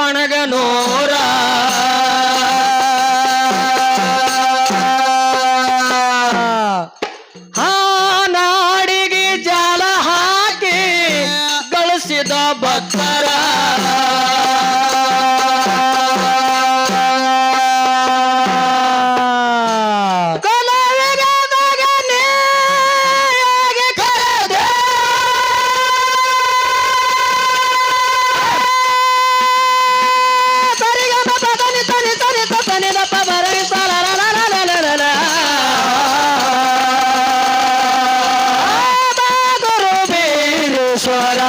ನೂರ ಹಾ ನಾಡಿಗೆ ಜಾಲ ಹಾಕಿ ಗಳಿಸಿದ ಭಕ್ತರ.